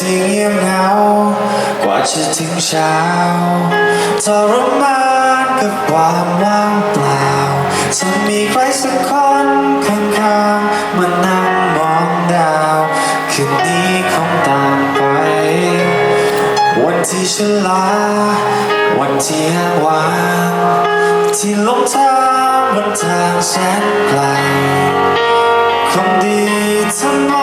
ที่เงียบเหงากว่าจะถึงเช้าทรมานกับความว่างเปล่าจะมีใครสักคนข้างๆมานั่งมองดาวคืนนี้คงต่างไป วันที่ฉันลา วันที่ห่างวางที่ลงทางบนทางแสนไกลคนดีทั้งหมด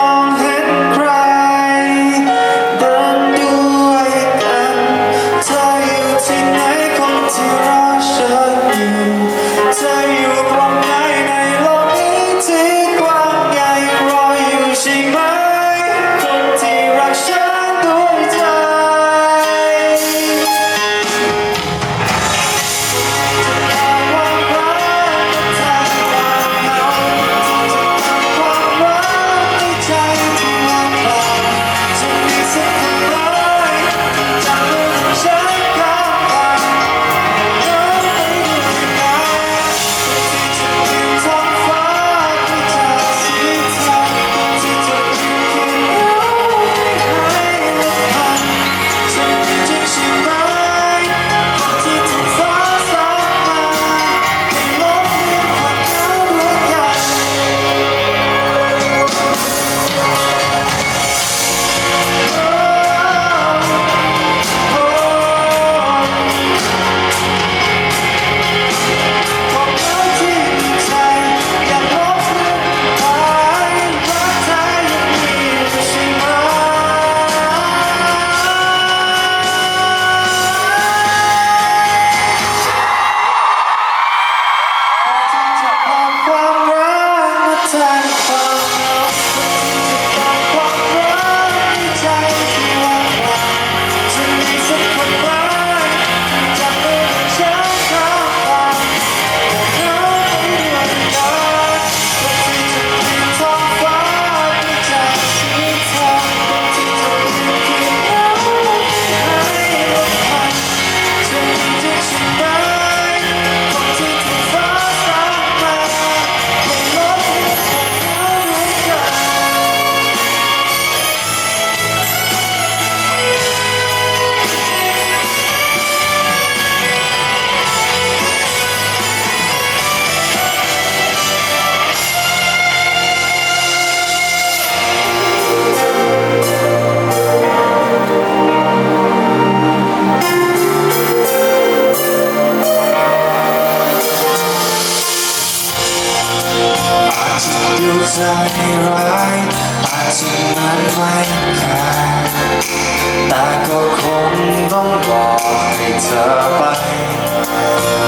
ก็คงต้องบอกให้เธอไป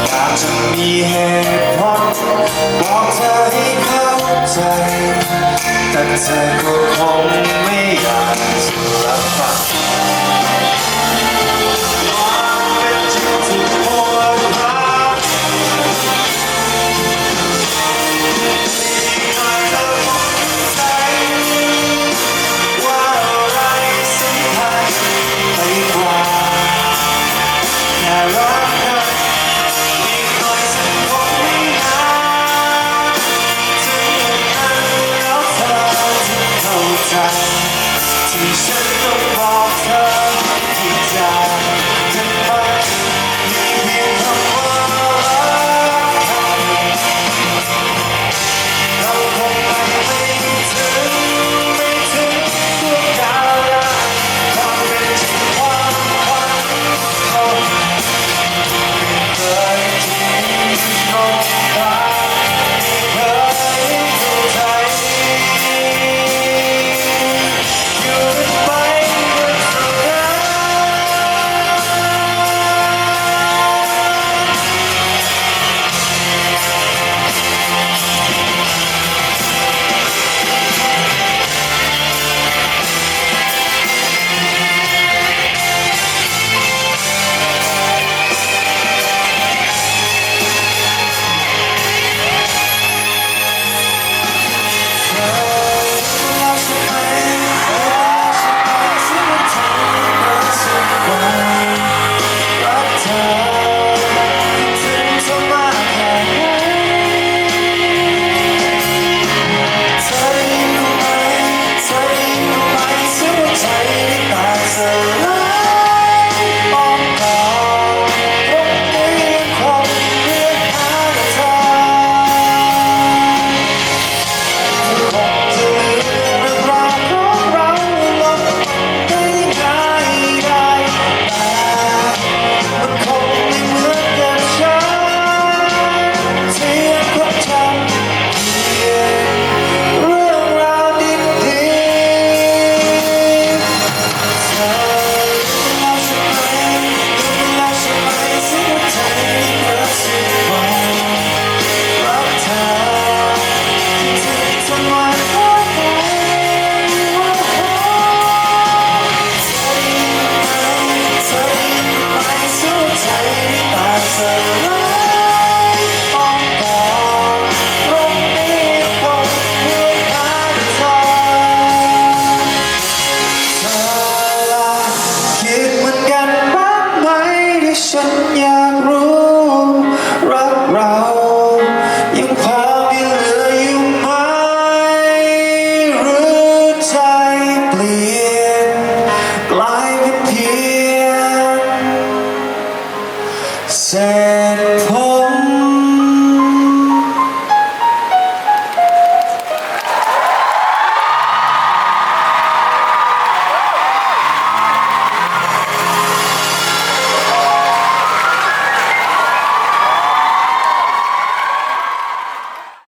อยากจะมีเหตุผลบอกเธอให้เข้าใจ แต่เธอก็คง